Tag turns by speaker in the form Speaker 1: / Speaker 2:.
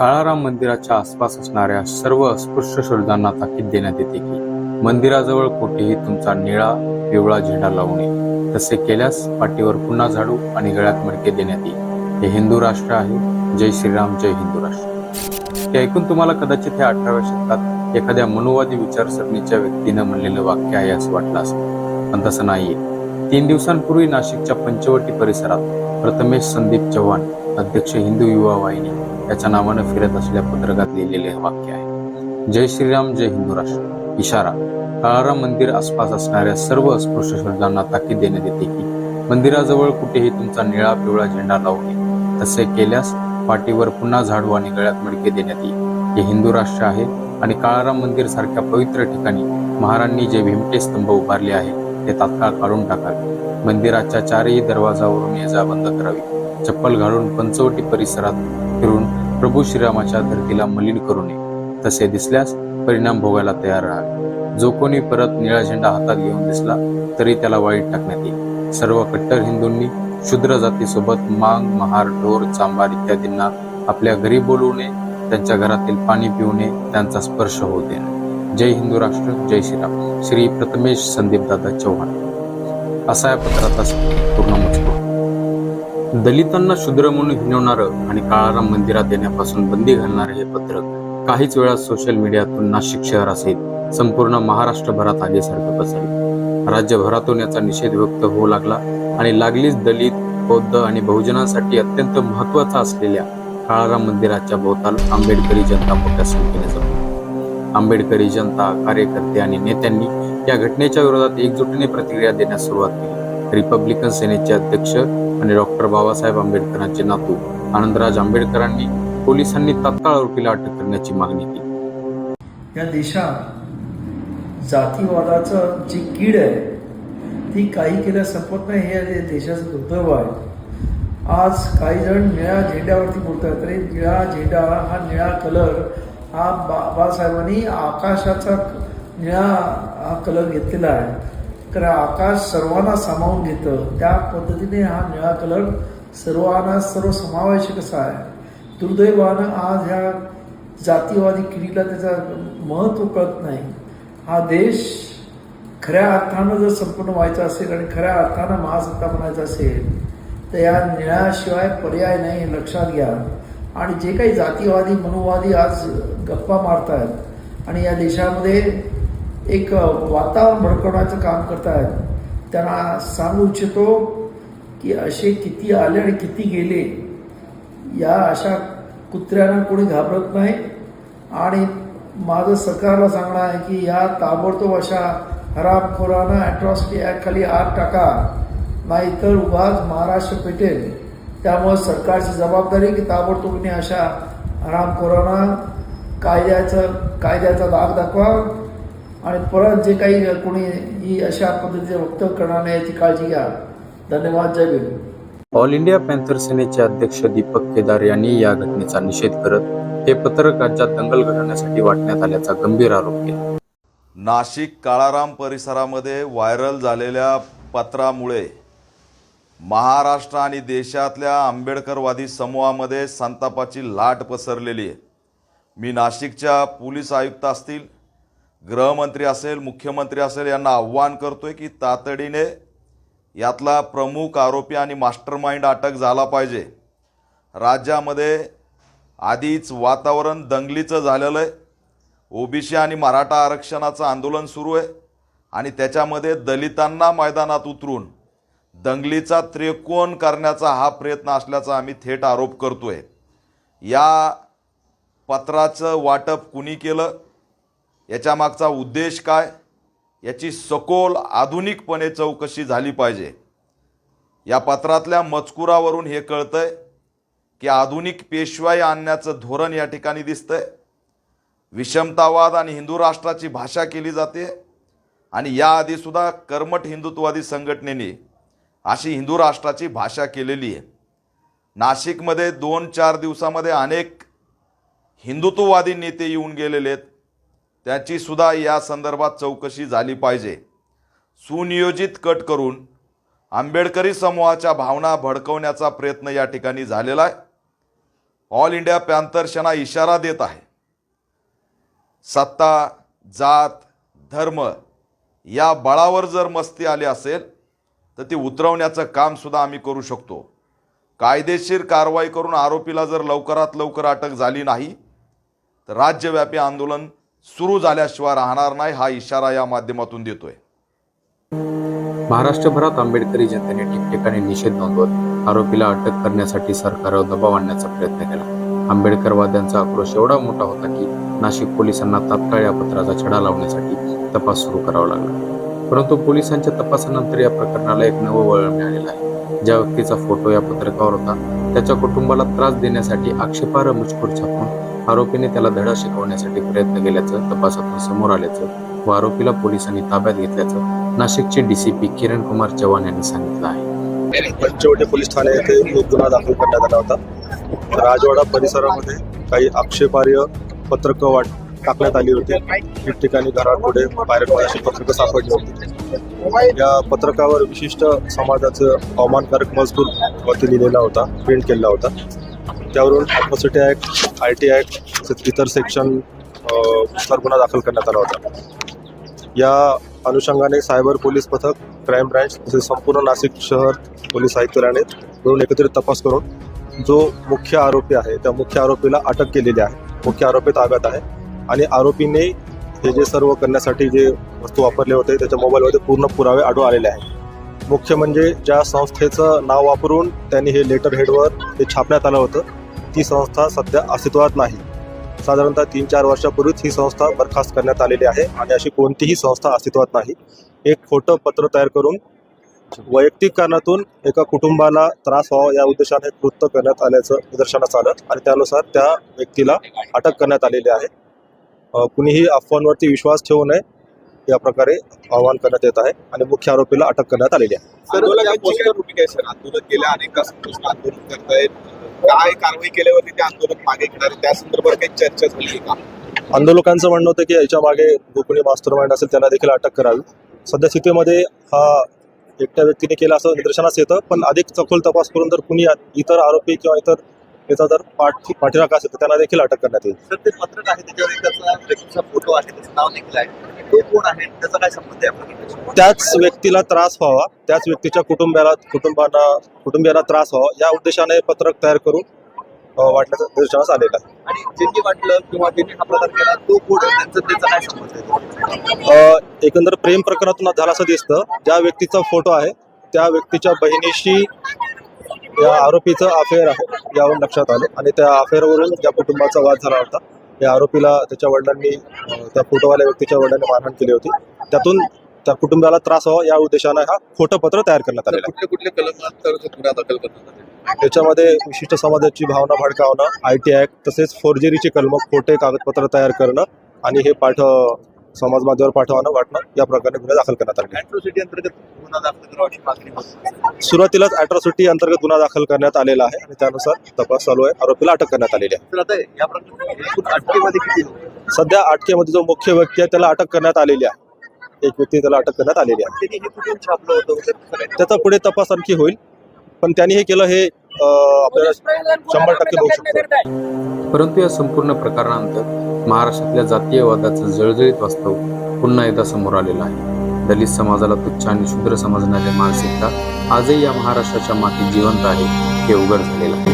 Speaker 1: काळाराम मंदिराच्या आसपास असणाऱ्या सर्व अस्पृश्य शोधांना ताकीद देण्यात येते की मंदिराजवळ कुठेही तुमचा निळा पिवळा झेंडा लावू नये. तसे केल्यास पाठीवर पुन्हा झाडू आणि गळ्यात मडके देण्यात येईल. हे हिंदू राष्ट्र आहे. जय श्रीराम जय हिंदू राष्ट्र. हे ऐकून तुम्हाला कदाचित हे अठराव्या शतकात एखाद्या मनुवादी विचारसरणीच्या व्यक्तीनं म्हणलेलं वाक्य आहे असं वाटलं असेल. पण तसं नाहीये. तीन दिवसांपूर्वी नाशिकच्या पंचवटी परिसरात प्रथमेश संदीप चव्हाण अध्यक्ष हिंदू युवा वाहिनी याच्या नावानं फिरत असलेल्या पत्रकात लिहिलेले हे वाक्य आहे. जय श्रीराम जय हिंदू राष्ट्र. इशारा काळाराम मंदिर आसपास असणाऱ्या सर्व अस्पृश्य शब्दांना ताकीद देण्यात येते की मंदिराजवळ कुठेही तुमचा निळा पिवळा झेंडा लावू नये. तसे केल्यास पाठीवर पुन्हा झाडू आणि गळ्यात मडके देण्यात येईल. हे हिंदू राष्ट्र आहे आणि काळाराम मंदिर सारख्या पवित्र ठिकाणी महारांनी जे भिमटे स्तंभ उभारले आहे ते तात्काळ काढून टाकावे. मंदिराच्या चारही दरवाजावरून ये जा बंद करावी. चप्पल घालून पंचवटी परिसरात फिरून प्रभू श्रीरामाच्या धरतीला मलिन करू नये. तसे दिसल्यास परिणाम भोगायला तयार राहावे. जो कोणी परत निळा झेंडा हातात घेऊन दिसला तरी त्याला वाईट टाकण्यात येईल. सर्व कट्टर हिंदूंनी शूद्र जातीसोबत मांग महार ढोर चांबार इत्यादींना आपल्या घरी बोलवू नये. त्यांच्या घरातील पाणी पिऊ नये. त्यांचा स्पर्श होऊ दे जय हिंदू राष्ट्र जय श्रीराम. श्री प्रथमेश संदीप दादा चव्हाण असा या पत्राचा पूर्ण दलितांना शूद्र म्हणून हिणवणारं आणि काळाराम मंदिरात येण्यापासून बंदी घालणारं हे पत्रक काहीच वेळा सोशल मीडियातून नाशिक शहरासहित संपूर्ण महाराष्ट्रभरात आगीसारखं पसरलं. राज्यभरातून याचा निषेध व्यक्त होऊ लागला आणि लागलीच दलित बौद्ध आणि बहुजनांसाठी अत्यंत महत्त्वाचा असलेल्या काळाराम मंदिराच्या भोवताल आंबेडकरी जनता मोठ्या संख्येने जमली. आंबेडकरी जनता कार्यकर्ते आणि नेत्यांनी या घटनेच्या विरोधात एकजुटीने प्रतिक्रिया देण्यास सुरुवात केली. रिपब्लिकन सेनेचे अध्यक्ष आणि डॉक्टर बाबासाहेब आंबेडकरांचे नातू आनंदराज आंबेडकरांनी पोलिसांनी तत्काळ आरोपीला अटक करण्याची मागणी केली.
Speaker 2: या देशात जातीवादाचं जी कीड आहे ती काही केल्या संपत नाही हे देशाचं दुर्दैव आहे. आज काही जण निळ्या झेंड्यावरती बोलतात. तरी निळा झेंडा हा निळा कलर हा बाबासाहेबांनी आकाशाचा निळा हा कलर घेतलेला आहे. कारण आकाश सर्वांना सामावून घेतं. त्या पद्धतीने हा निळा कलर सर्वांना सर्व समावेशक असा आहे. दुर्दैवानं आज ह्या जातीवादी किडीला त्याचा महत्त्व कळत नाही. हा देश खऱ्या अर्थानं जर संपूर्ण व्हायचा असेल आणि खऱ्या अर्थानं महासत्ता बनायचा असेल तर या निळ्याशिवाय पर्याय नाही हे लक्षात घ्या. आणि जे काही जातीवादी मनुवादी आज गप्पा मारतायत आणि या देशामध्ये एक वातावरण भडकवण्याचं काम करतायत. त्यांना सांगू इच्छितो की असे किती आले आणि किती गेले या अशा कुत्र्यांना कोणी घाबरत नाही. आणि माझं सरकारला सांगणं आहे की या ताबडतोब अशा हरामखोरांना अॅट्रॉसिटी ॲक्टखाली आत टाका नाहीतर उभाच महाराष्ट्र पेटेल. त्यामुळे सरकारची जबाबदारी की ताबडतोबने अशा हरामखोरांना कायद्याचं कायद्याचा दाग दाखवा. आणि परत जे काही कोणी ही अशा पद्धतीचे वक्तव्य करणार नाही याची काळजी घ्या. धन्यवाद. जय भीम.
Speaker 1: ऑल इंडिया पॅन्थर सेनेचे अध्यक्ष दीपक केदार यांनी या घटनेचा निषेध करत हे पत्रक राज्यात दंगल घडवण्यासाठी वाटण्यात आल्याचा गंभीर आरोप केला.
Speaker 3: नाशिक काळाराम परिसरामध्ये व्हायरल झालेल्या पत्रामुळे महाराष्ट्र आणि देशातल्या आंबेडकरवादी समूहामध्ये संतापाची लाट पसरलेली आहे. मी नाशिकच्या पोलीस आयुक्त असतील गृहमंत्री असेल मुख्यमंत्री असेल यांना आव्हान आहे की तातडीने यातला प्रमुख आरोपी आणि मास्टरमाइंड अटक झाला पाहिजे. राज्यामध्ये आधीच वातावरण दंगलीचं झालेलं आहे. ओबीसी आणि मराठा आरक्षणाचं आंदोलन सुरू आहे आणि त्याच्यामध्ये दलितांना मैदानात उतरून दंगलीचा त्रिकोण करण्याचा हा प्रयत्न असल्याचा आम्ही थेट आरोप करतो आहे या पत्राचं वाटप कुणी केलं? याच्या मागचा उद्देश काय? याची सखोल आधुनिकपणे चौकशी झाली पाहिजे. या पत्रातल्या मजकुरावरून हे कळतंय की आधुनिक पेशवाई आणण्याचं धोरण या ठिकाणी दिसतंय. विषमतावाद आणि हिंदू राष्ट्राची भाषा केली जाते आणि याआधीसुद्धा कर्मठ हिंदुत्ववादी संघटनेने अशी हिंदू राष्ट्राची भाषा केलेली आहे. नाशिकमध्ये दोन चार दिवसामध्ये अनेक हिंदुत्ववादी नेते येऊन गेलेले आहेत. त्याची सुद्धा या संदर्भात चौकशी झाली पाहिजे. सुनियोजित कट करून आंबेडकरी समूहाच्या भावना भडकवण्याचा प्रयत्न या ठिकाणी झालेला आहे. ऑल इंडिया पॅन्थर सेना इशारा देत आहे. सत्ता जात धर्म या बळावर जर मस्ती आली असेल तर ती उतरवण्याचं कामसुद्धा आम्ही करू शकतो. कायदेशीर कारवाई करून आरोपीला जर लवकरात लवकर अटक झाली नाही तर राज्यव्यापी आंदोलन सुरू झाल्याशिवाय राहणार नाही हा इशारा या माध्यमातून देतोय.
Speaker 1: महाराष्ट्रभरात आंबेडकरी जनतेने ठिकठिकाणी निषेध नोंदवत आरोपीला अटक करण्यासाठी सरकारवर दबाव आणण्याचा प्रयत्न केला. आंबेडकरवाद्यांचा आक्रोश एवढा मोठा होता की नाशिक पोलिसांना तात्काळ या पत्राचा छडा लावण्यासाठी तपास सुरू करावा लागला. परंतु पोलिसांच्या तपासानंतर या प्रकरणाला एक नवं वळण मिळालेलं आहे. ज्या व्यक्तीचा फोटो या पत्रकावर होता त्याच्या कुटुंबाला त्रास देण्यासाठी आक्षेपार्ह मजकूर छापून आरोपीने त्याला धडा शिकवण्यासाठी प्रयत्न केल्याचं तपासातून समोर आल्याचं व आरोपीला पोलिसांनी ताब्यात घेतल्याचं नाशिकचे डीसीपी किरण कुमार चव्हाण यांनी सांगितलं आहे.
Speaker 4: पंचवटी पोलीस ठाणे येथे एक गुन्हा दाखल करण्यात आला होता. राजवाडा परिसरामध्ये काही आक्षेपार्ह पत्रकं वाट टाकण्यात आली होती. ठिकठिकाणी घरापुढे बाहेर अशी पत्रकं सापडली होती. या पत्रकावर विशिष्ट समाजाचं अवमानकारक मजकूर वरती लिहिलेला होता प्रिंट केलेला होता. त्यावरून atrocity act I T act तसेच इतर सेक्शननुसार गुन्हा दाखल करण्यात आला होता. या अनुषंगाने सायबर पोलीस पथक क्राईम ब्रँच तसेच संपूर्ण नाशिक शहर पोलीस आयुक्तालयाने मिळून एकत्रित तपास करून जो मुख्य आरोपी आहे त्या मुख्य आरोपीला अटक केलेली आहे. मुख्य आरोपी ताब्यात आहे आणि आरोपीने हे जे सर्व करण्यासाठी जे वस्तू वापरले होते त्याच्या मोबाईलमध्ये पूर्ण पुरावे आढळून आलेले आहेत. मुख्य म्हणजे ज्या संस्थेचं नाव वापरून त्यांनी हे लेटर हेडवर हे छापण्यात आलं होतं ती संस्था सध्या अस्तित्वात नाही. साधारणतः तीन चार वर्षापूर्वीच ही संस्था बरखास्त करण्यात आलेली आहे आणि अशी कोणतीही संस्था अस्तित्वात नाही. एक खोटं पत्र तयार करून वैयक्तिक कारणातून एका कुटुंबाला त्रास व्हावा या उद्देशाने कृत्य करण्यात आल्याचं निदर्शनास आलं आणि त्यानुसार त्या व्यक्तीला अटक करण्यात आलेली आहे. कुणीही अफवांवरती विश्वास ठेवू नये या प्रकारे आवाहन करण्यात येत आहे आणि मुख्य आरोपीला अटक करण्यात आलेली आहे.
Speaker 5: काय कारवाई केल्यावरती ते आंदोलन मागे घेणार? त्या संदर्भात काही चर्चा झाली का?
Speaker 4: आंदोलकांचं म्हणणं होतं की याच्या मागे जो कोणी मास्टर माइंड असेल त्यांना देखील अटक करावी. सध्या स्थितीमध्ये हा एकट्या व्यक्तीने केला असं निदर्शनास येतं पण अधिक सखोल तपास करून जर कुणी इतर आरोपी किंवा इतर याचा जर पाठ पाठीराखा असेल तर त्यांना देखील अटक करण्यात येईल.
Speaker 5: सर ते पत्रक आहे त्याच्यावर त्याचा फोटो आहे त्याचं नाव देखील आहे. तो कोण आहे? त्याचा काय संबंध आहे
Speaker 4: त्याच व्यक्तीला त्रास व्हावा. त्याच व्यक्तीच्या कुटुंबाला कुटुंबांना कुटुंबियांना त्रास व्हावा. या उद्देशाने पत्रक तयार करून अ, वाटण्याचं निदर्शनास आलेलं
Speaker 5: आणि ज्यांनी वाटलं किंवा ज्यांनी हा प्रकार केला तो कोण त्यांचा त्याचा काय संबंध आहे?
Speaker 4: एकंदर प्रेम प्रकरणातून झालं असं दिसतं. ज्या व्यक्तीचा फोटो आहे त्या व्यक्तीच्या बहिणीशी या आरोपीचं अफेअर आहे यावरून लक्षात आले. आणि त्या अफेअरवरून ज्या कुटुंबाचा वाद झाला होता या आरोपीला त्याच्या वडिलांनी त्या फोटोवाल्या व्यक्तीच्या वडिलांनी मारहाण केली होती. त्यातून त्या कुटुंबाला त्रास व्हावा या उद्देशाने हा खोटं पत्र तयार करण्यात आलेलं आहे.
Speaker 5: कुठले कुठले
Speaker 4: त्याच्यामध्ये विशिष्ट समाजाची भावना भडकावणं आय टी ॲक्ट तसेच फोर्जरीचे कलम खोटे कागदपत्र तयार करणं आणि हे पाठ समाज माध्यमावर पाठवणं वाटणं या प्रकारे गुन्हे दाखल करण्यात आले.
Speaker 5: अॅट्रोसिटी अंतर्गत गुन्हा दाखल अशी मागणी
Speaker 4: सुरुवातीलाच अॅट्रॉसिटी अंतर्गत गुन्हा दाखल करण्यात आलेला आहे आणि त्यानुसार तपास चालू आहे आरोपीला अटक करण्यात आलेली आहे
Speaker 5: तर आता या प्रकरणी एकूण अटकेमध्ये किती लोक आहेत?
Speaker 4: सध्या अटकेमध्ये जो मुख्य व्यक्ती आहे त्याला अटक करण्यात आलेली आहे एक व्यक्ती त्याला अटक करण्यात आलेली आहे
Speaker 5: त्यांनी हे कुठून छापलं होतं वगैरे कसं काय?
Speaker 4: त्याचा पुढे तपास आणखी होईल पण त्यांनी हे केलं हे आपल्याला शंभर टक्के होऊ शकतं.
Speaker 1: परंतु या संपूर्ण प्रकरणानंतर महाराष्ट्रातल्या जातीयवादाचं जळजळीत वास्तव पुन्हा एकदा समोर आलेलं आहे. दलित समाजाला तुच्छ आणि शूद्र समजणारी मानसिकता आजही या महाराष्ट्राच्या मातीत जिवंत आहे हे उघड झालेलं आहे.